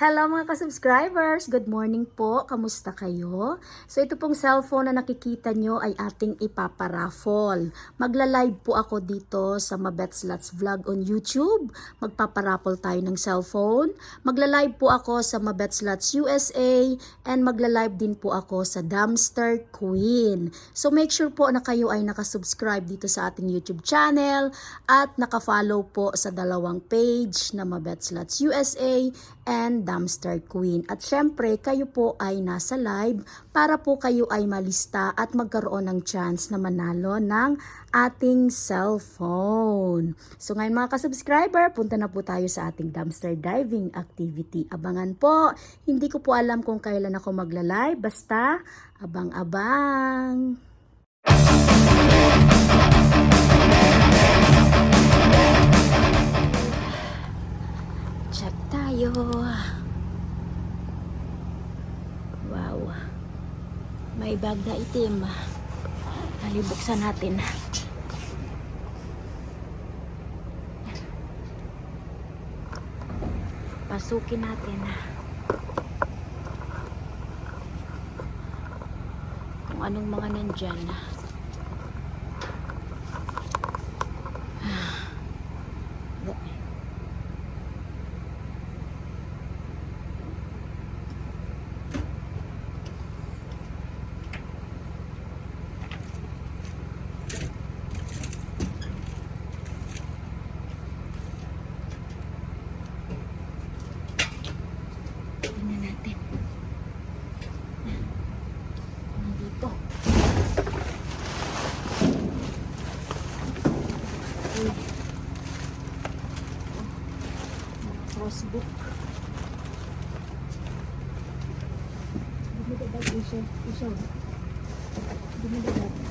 Hello mga ka-subscribers! Good morning po. Kamusta kayo? So ito pong cellphone na nakikita nyo ay ating ipaparaffle. Magla-live po ako dito sa Mabets Lots Vlog on YouTube. Magpaparaffle tayo ng cellphone. Magla-live po ako sa Mabets Lots USA and magla-live din po ako sa Dumpster Queen. So make sure po na kayo ay nakasubscribe dito sa ating YouTube channel at nakafollow po sa dalawang page na Mabets Lots USA and Dumpster Queen. At syempre, kayo po ay nasa live para po kayo ay malista at magkaroon ng chance na manalo ng ating cellphone. So ngayon mga ka-subscriber, punta na po tayo sa ating dumpster diving activity. Abangan po. Hindi ko po alam kung kailan ako magla-live. Basta, abang-abang. Bag na itim. Halibuksan natin. Pasukin natin. Kung anong mga nandyan. Nandito. Uy. Crossbook. Dumidadag isa. Isa. Dumidadag.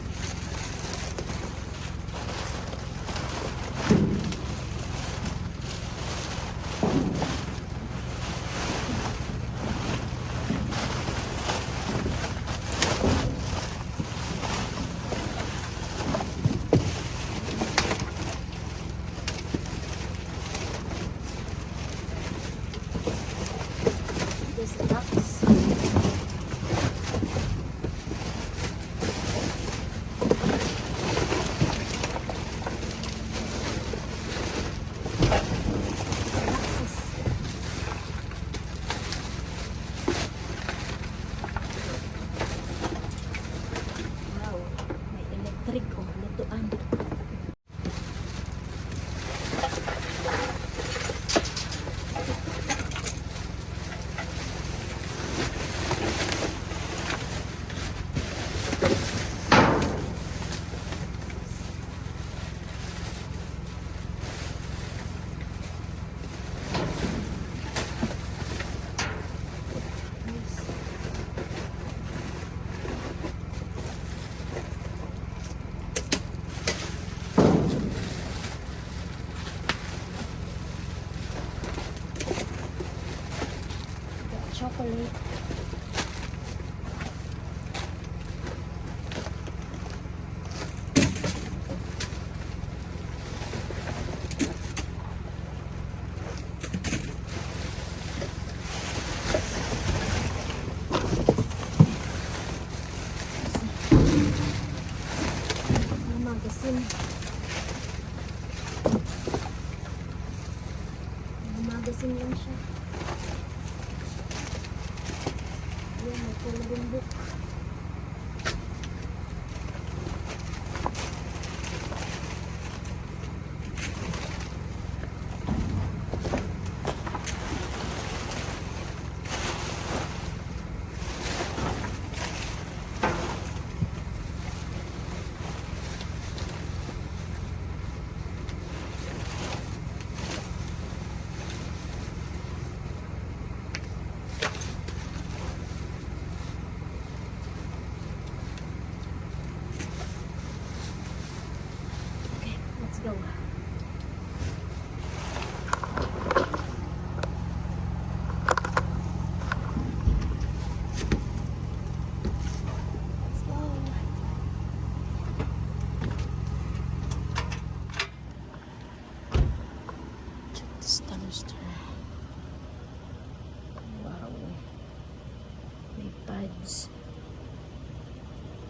Pads.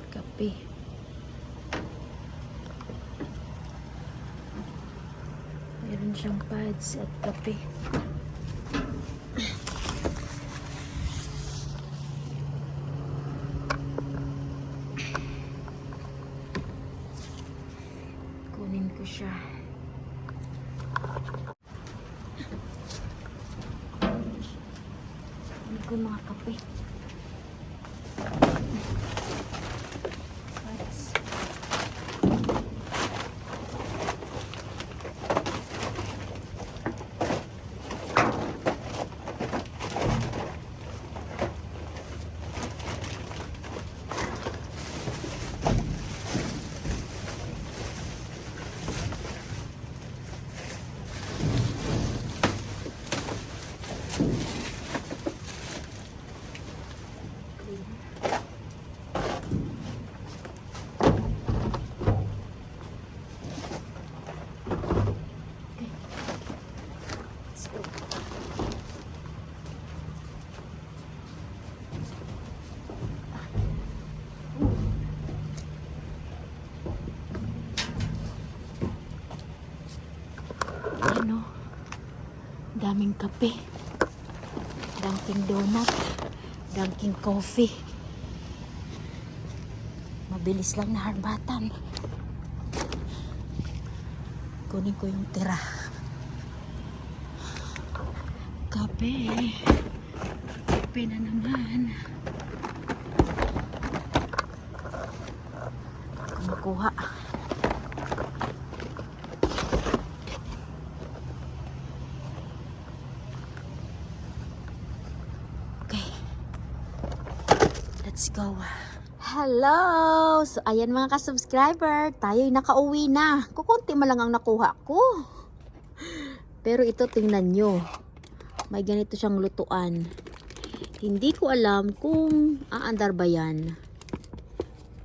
Kape. Meron siyang pads at kape. Kunin ko siya. Kunin ko mga kape. Pads. Let's go. Ano? Daming kape. Dunkin donut. Dunkin coffee. Mabilis lang na harbatan. Kunin ko yung tira. Kape. Kape na naman. Kumukuha. Okay. Let's go. Hello! So, ayan mga ka-subscriber. Tayo'y nakauwi na. Kukunti man lang ang nakuha ko. Pero ito, tingnan nyo. May ganito siyang lutuan. Hindi ko alam kung aandar ba yan.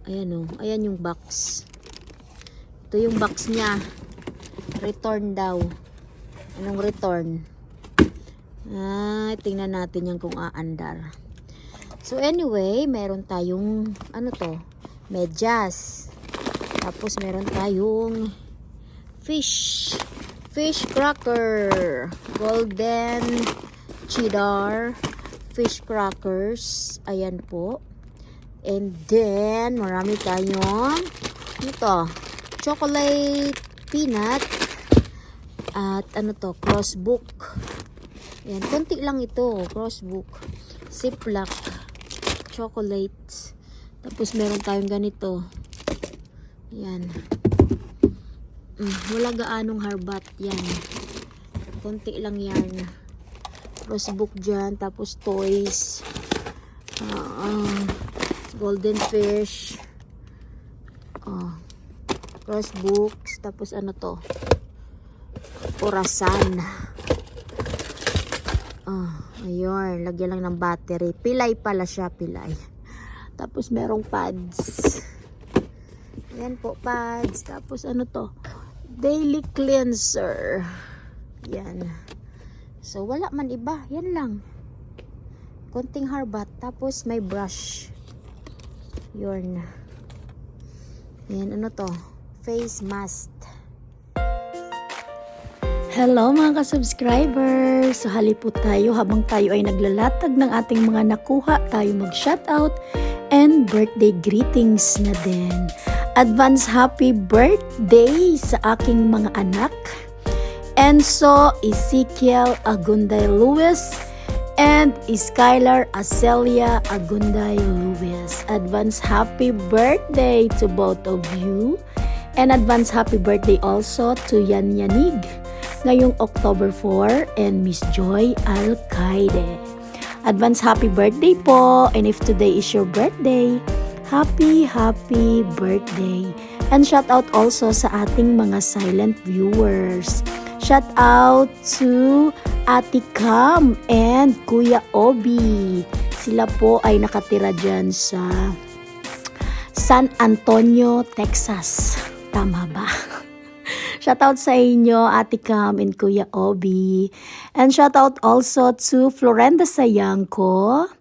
Ayan o. Ayan yung box. Ito yung box niya. Return daw. Anong return? Ah, tingnan natin yan kung aandar. So anyway, meron tayong ano to? Medyas. Tapos meron tayong fish. Fish cracker. Golden cheddar fish crackers. Ayan po. And then, marami tayong ito, chocolate peanut at ano to, crossbook. Ayan, konti lang ito, crossbook. Ziploc chocolates. Tapos meron tayong ganito. Ayan. Mm, wala gaanong harbat yan. Konti lang yan. Crossbook dyan. Tapos toys. Ah, ah, golden fish. Oh. Crossbooks. Tapos ano to? Orasan. Ah, ayun. Lagyan lang ng battery. Pilay pala siya, pilay. Tapos merong pads. Yan po, pads. Tapos ano to? Daily cleanser. Yan. So, wala man iba. Yan lang. Konting harbat. Tapos may brush. Yun. Yan, ano to? Face mask. Hello mga ka-subscribers! So hali po tayo habang tayo ay naglalatag ng ating mga nakuha, tayo mag-shoutout and birthday greetings na din. Advance happy birthday sa aking mga anak. Enzo Ezekiel Agunday Lewis and Skylar Acelia Agunday Lewis. Advance happy birthday to both of you. And advance happy birthday also to Yan Yanig ngayong October 4 and Miss Joy Alcaide. Advance happy birthday po and if today is your birthday, happy happy birthday. And shout out also sa ating mga silent viewers. Shout out to Ate Cam and Kuya Obi. Sila po ay nakatira dyan sa San Antonio, Texas. Tama ba? Shoutout sa inyo, Ate Cam and Kuya Obi. And shoutout also to Florenda Sayangko,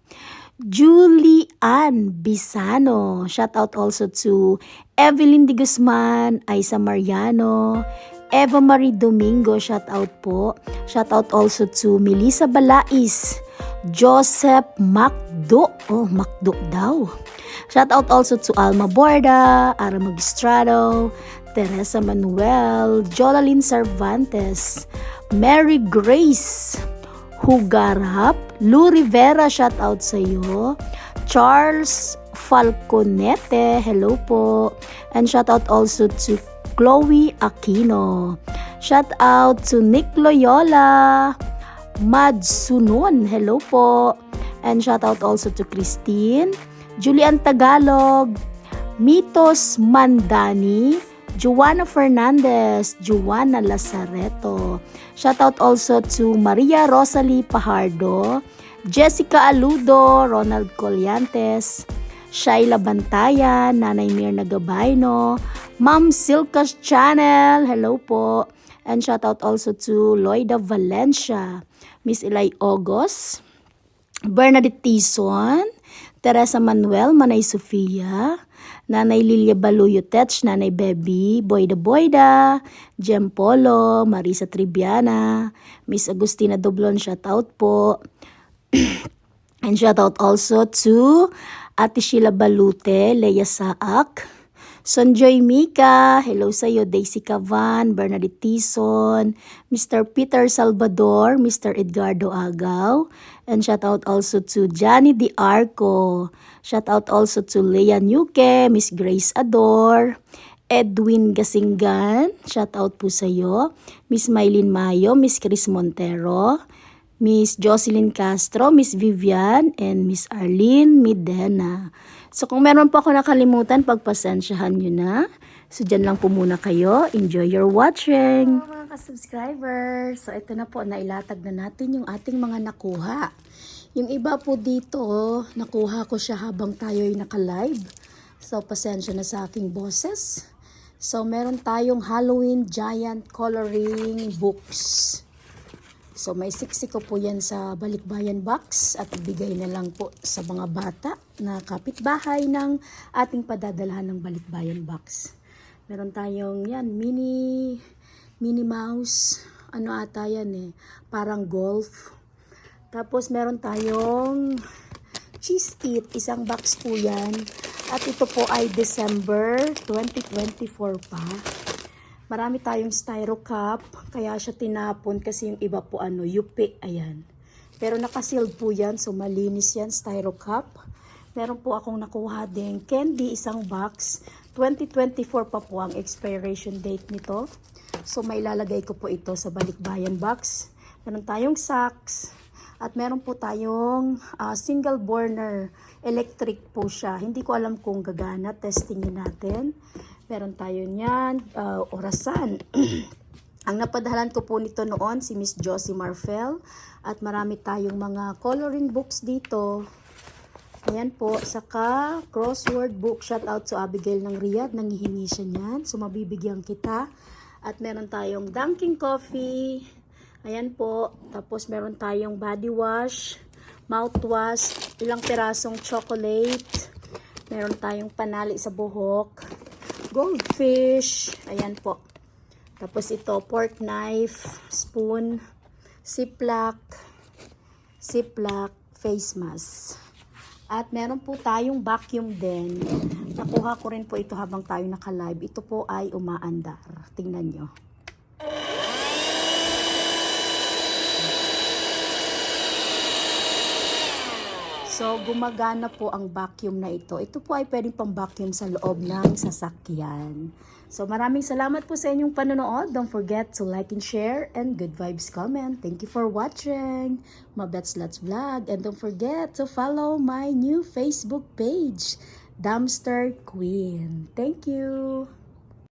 Julie Ann Bisano. Shout out also to Evelyn De Guzman, Isa Mariano, Eva Marie Domingo, shout out po. Shout out also to Melissa Balais, Joseph Macdo. Oh, Macdo daw. Shout out also to Alma Borda, Ara Magistrado, Teresa Manuel, Jolalyn Cervantes, Mary Grace, Hugarap, Lou Rivera, shout out sa iyo. Charles Falconete, hello po. And shout out also to Chloe Aquino. Shout out to Nick Loyola, Madsunon, hello po. And shout out also to Christine, Julian Tagalog, Mitos Mandani, Joanna Fernandez, Joanna Lazareto. Shout out also to Maria Rosalie Pajardo, Jessica Aludo, Ronald Colliantes, Shaila Bantayan, Nanay Mirna Gabayno, Ma'am Silka's Channel, hello po. And shout out also to Loida Valencia, Miss Eli Ogos, Bernadette Tison, Teresa Manuel, Manay Sofia, Nanay Lilia Baluyo Tetch, Nanay Baby, Boyda Boyda, Jem Polo, Marisa Tribiana, Miss Agustina Doblon, shout out po. And shout out also to Ate Sheila Balute, Leia Saak, Sonjoy Mika, hello sa iyo, Daisy Cavan, Bernadette Tison, Mr. Peter Salvador, Mr. Edgardo Agaw, and shout out also to Johnny Di Arco. Shout out also to Leah Nuke, Miss Grace Ador, Edwin Gasingan, shout out po sa iyo, Miss Mylene Mayo, Miss Chris Montero, Miss Jocelyn Castro, Miss Vivian, and Miss Arlene Midena. So kung meron po ako nakalimutan, pagpasensyahan nyo na. So dyan lang po muna kayo. Enjoy your watching! mga ka-subscribers, so ito na po, nailatag na natin yung ating mga nakuha. Yung iba po dito, nakuha ko siya habang tayo'y naka-live. So pasensya na sa aking boses. So meron tayong Halloween Giant Coloring Books. So may siksi ko po yan sa balikbayan box at ibigay na lang po sa mga bata na kapitbahay ng ating padadalhan ng balikbayan box. Meron tayong yan, mini, mini mouse, ano ata yan eh, parang golf. Tapos meron tayong cheese kit, isang box po yan. At ito po ay December 2024 pa. Marami tayong styro cup, kaya siya tinapon kasi yung iba po ano, yupi, ayan. Pero nakasealed po yan, so malinis yan, styro cup. Meron po akong nakuha din candy, isang box. 2024 pa po ang expiration date nito. So may lalagay ko po ito sa balikbayan box. Meron tayong socks. At meron po tayong ah, single burner electric po siya. Hindi ko alam kung gagana. Testingin natin. Meron tayo niyan, ah, orasan. Ang napadahalan ko po nito noon si Miss Josie Marfel at marami tayong mga coloring books dito. Ayan po, saka crossword book shout out to Abigail ng Riyadh, nangihingi siya niyan. So mabibigyan kita. At meron tayong Dunkin Coffee. Ayan po, tapos meron tayong body wash, mouthwash, ilang pirasong chocolate. Meron tayong panali sa buhok, goldfish, ayan po. Tapos ito, pork knife, spoon, ziplock, ziplock, face mask. At meron po tayong vacuum din. Nakuha ko rin po ito habang tayo naka-live. Ito po ay umaandar. Tingnan nyo. So, gumagana po ang vacuum na ito. Ito po ay pwedeng pang vacuum sa loob ng sasakyan. So, maraming salamat po sa inyong panonood. Don't forget to like and share and good vibes comment. Thank you for watching. Mabets Let's Vlog. And don't forget to follow my new Facebook page, Dumpster Queen. Thank you.